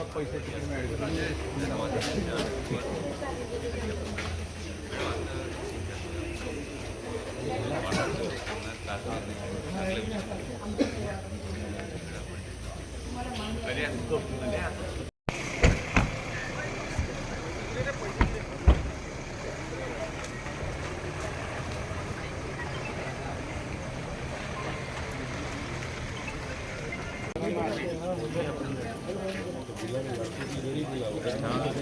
सब पैसे तिकीट मिळाले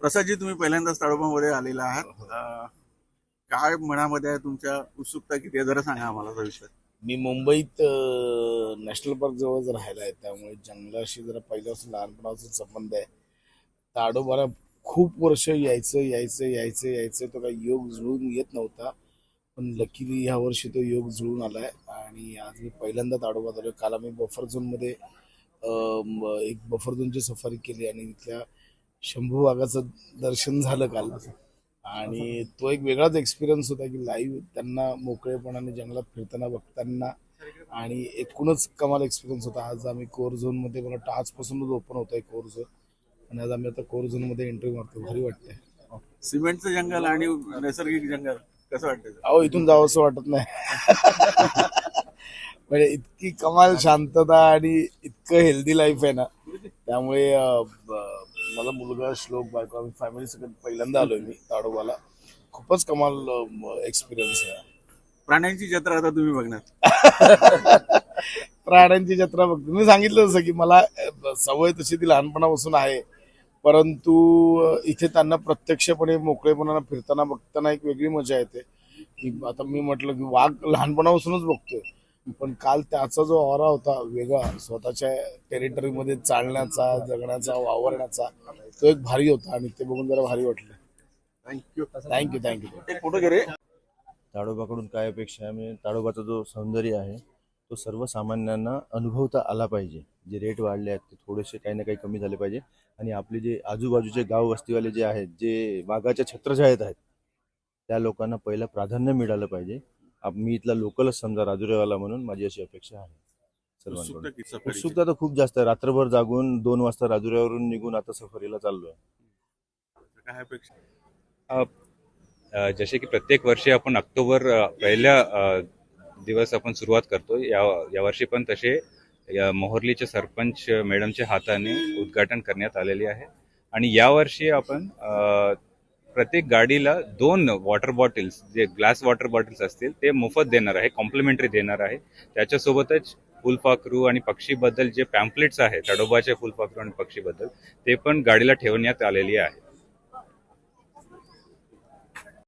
प्रसादजी तुम्ही पहिल्यांदाच ताडोबामध्ये आलेला आहात. अं, काय मनामध्ये आहे तुमच्या उत्सुकता किती आहे? जरा सांगा आम्हाला सविस्तर मी मुंबईत नॅशनल पार्क जवळच राहिला आहे. त्यामुळे जंगलाशी जरा पहिल्यापासून लहानपणाचा संबंध आहे. ताडोबाला खूप वर्ष यायचं यायचं यायचं यायचं. तो काही योग जुळून येत नव्हता. पण लकीली ह्या वर्षी तो योग जुळून आलाय. आणि आज मी पहिल्यांदा ताडोबात आलोय. काल आम्ही बफर झोनमध्ये एक बफर झोनची सफारी केली आणि तिथल्या शंभू वाघाचं दर्शन झालं काल. आणि तो एक वेगळाच एक्सपिरियन्स होता की लाईव्ह त्यांना मोकळेपणाने जंगलात फिरताना बघताना आणि एकूणच कमाल एक्सपिरियन्स होता. आज आम्ही कोर झोनमध्ये मला वाटतं आजपासूनच ओपन होत आहे कोर झोन आणि आज आम्ही आता कोर झोनमध्ये एंट्री मारतो भारी वाटतंय. सिमेंटचं जंगल आणि नैसर्गिक जंगल कसं वाटतं अहो इथून जावं असं वाटत नाही. म्हणजे इतकी कमाल शांतता आणि इतकं हेल्दी लाईफ आहे ना. त्यामुळे मला मुलगा श्लोक बायको आम्ही फॅमिली सगळं पहिल्यांदा आलोय मी ताडोबाला खूपच कमाल एक्सपिरियन्स आहे. प्राण्यांची जत्रा आता तुम्ही बघणार. प्राण्यांची जत्रा बघतो. मी सांगितलं जसं की मला सवय तशी ती लहानपणापासून आहे. परंतु इथे त्यांना प्रत्यक्षपणे मोकळेपणानं फिरताना बघताना एक वेगळी मजा येते. की आता मी म्हटलं की वाघ लहानपणापासूनच बघतोय. पण काल त्याचा जो ऑरा होता वेगळा स्वतःच्या टेरिटरीमध्ये चालण्याचा जगण्याचा वावरण्याचा तो एक भारी होता आणि ते बघून जरा भारी वाटलं. Thank you thank you thank you एक फोटो घे रे. ताडोबाकडून काय अपेक्षा आहे? म्हणजे ताडोबाचा जो सौंदर्य आहे तो सर्वसामान्यांना अनुभवता आला पाहिजे. जे रेट वाढले आहेत ते थोडेसे काही ना काही कमी झाले पाहिजे. आणि आपले जे आजूबाजूचे गाव वस्तीवाले जे आहेत जे वाघाच्या छत्रछायेत आहेत त्या लोकांना पहिलं प्राधान्य मिळालं पाहिजे. मी इथला लोकलच समजा राजुरेवाला म्हणून माझी अशी अपेक्षा आहे सर्वांकडून. उत्सुकता तर खूप जास्त आहे. रात्रभर जागून दोन वाजता राजुऱ्यावरून निघून आता सफारीला चाललोय. काय अपेक्षा? अ, जसे की प्रत्येक वर्षी आपण ऑक्टोबर पहिल्या दिवस आपण सुरुवात करतो या यावर्षी पण तसे या मोहर्लीचे सरपंच मॅडमच्या हाताने उद्घाटन करण्यात आलेले आहे. आणि यावर्षी आपण प्रत्येक गाडीला दोन वॉटर बॉटल्स जे ग्लास वॉटर बॉटल्स असतील ते मोफत देणार आहे कॉम्प्लिमेंटरी देणार आहे. त्याच्यासोबतच फुलपाखरू आणि पक्षीबद्दल जे पॅम्पलेट्स आहेत तडोबाच्या फुलपाखरू आणि पक्षीबद्दल ते पण गाडीला ठेवण्यात आलेली आहे.